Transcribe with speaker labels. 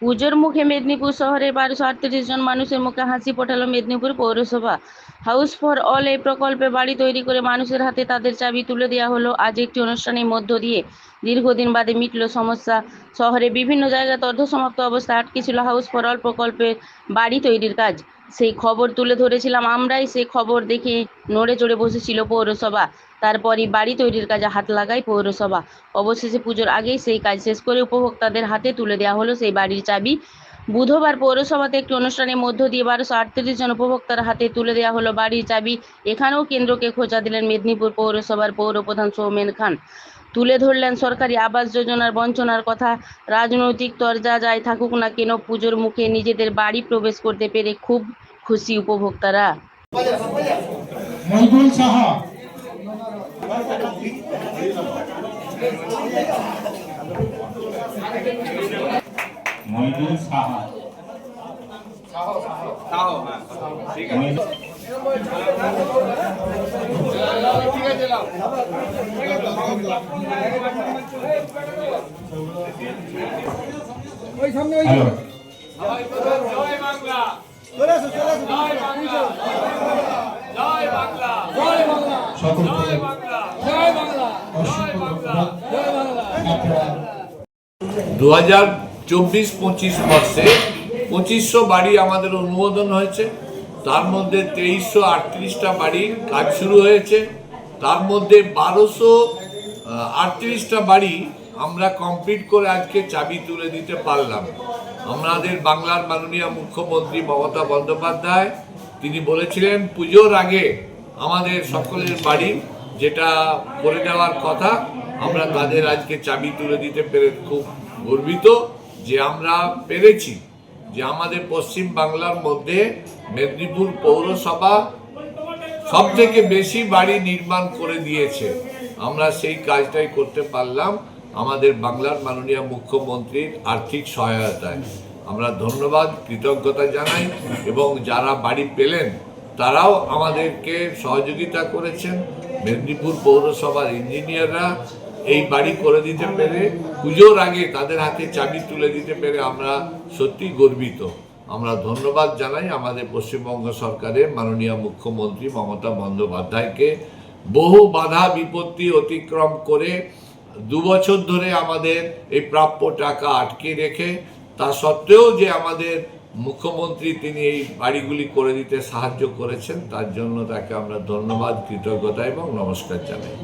Speaker 1: পুজোর মুখে মেদিনীপুর শহরের বারোশো আটত্রিশ জন মানুষের মুখে হাসি পাঠালো মেদিনীপুর পৌরসভা। হাউস ফর অল এই প্রকল্পে বাড়ি তৈরি করে মানুষের হাতে তাদের চাবি তুলে দেওয়া হলো। আজ একটি অনুষ্ঠানের মধ্য দিয়ে দীর্ঘদিন বাদে মিটল সমস্যা। শহরে বিভিন্ন জায়গাতে অর্ধসমাপ্ত অবস্থা আটকে ছিল হাউস ফর অল প্রকল্পে বাড়ি তৈরির কাজ। সেই খবর তুলে ধরেছিলাম। আমরাই সেই খবর দেখে নড়ে চড়ে বসেছিল পৌরসভা। তারপরই বাড়ি তৈরির কাজে হাত লাগায় পৌরসভা। অবশেষে পুজোর আগেই সেই কাজ শেষ করে উপভোক্তাদের হাতে তুলে দেওয়া হলো সেই বাড়ির চাবি। বুধবার পৌরসভাতে একটি অনুষ্ঠানের মধ্য দিয়ে বারোশো আটত্রিশ জন উপভোক্তার হাতে তুলে দেওয়া হলো বাড়ির চাবি। এখানেও কেন্দ্রকে খোঁজা দিলেন মেদিনীপুর পৌরসভার পৌরপ্রধান সৌমেন খান। তুলে ধরলেন সরকারি আবাস যোজনার বঞ্চনার কথা। রাজনৈতিক তরজা যাই থাকুক না কেন পুজোর মুখে নিজেদের বাড়ি প্রবেশ করতে পেরে খুব খুশি উপভোক্তারা।
Speaker 2: অসংখ্য ধন্যবাদ আপনারা
Speaker 3: দু হাজার চব্বিশ পঁচিশ বর্ষে পঁচিশশো বাড়ি আমাদের অনুমোদন হয়েছে। তার মধ্যে তেইশশো আটত্রিশটা বাড়ির কাজ শুরু হয়েছে। তার মধ্যে বারোশো আটত্রিশটা বাড়ি আমরা কমপ্লিট করে আজকে চাবি তুলে দিতে পারলাম। আমাদের বাংলার মাননীয় মুখ্যমন্ত্রী মমতা বন্দ্যোপাধ্যায়, তিনি বলেছিলেন, পুজোর আগে আমাদের সকলের বাড়ি যেটা করে দেওয়ার কথা, আমরা তাদের আজকে চাবি তুলে দিতে পেরে খুব গর্বিত যে আমরা পেরেছি। যে আমাদের পশ্চিম বাংলার মধ্যে মেদিনীপুর পৌরসভা সব থেকে বেশি বাড়ি নির্মাণ করে দিয়েছে। আমরা সেই কাজটাই করতে পারলাম আমাদের বাংলার মাননীয় মুখ্যমন্ত্রীর আর্থিক সহায়তায়। আমরা ধন্যবাদ, কৃতজ্ঞতা জানাই এবং যারা বাড়ি পেলেন, তারাও আমাদেরকে সহযোগিতা করেছেন। মেদিনীপুর পৌরসভার ইঞ্জিনিয়াররা এই বাড়ি করে দিতে পেরে, পুজোর আগে তাদের হাতে চাবি তুলে দিতে পেরে আমরা সত্যি গর্বিত। আমরা ধন্যবাদ জানাই আমাদের পশ্চিমবঙ্গ সরকারের মাননীয় মুখ্যমন্ত্রী মমতা বন্দ্যোপাধ্যায়কে। বহু বাধা বিপত্তি অতিক্রম করে দু বছর ধরে আমাদের এই প্রাপ্য টাকা আটকে রেখে, তা সত্ত্বেও যে আমাদের মুখ্যমন্ত্রী তিনি এই বাড়িগুলি করে দিতে সাহায্য করেছেন, তার জন্য তাকে আমরা ধন্যবাদ, কৃতজ্ঞতা এবং নমস্কার জানাই।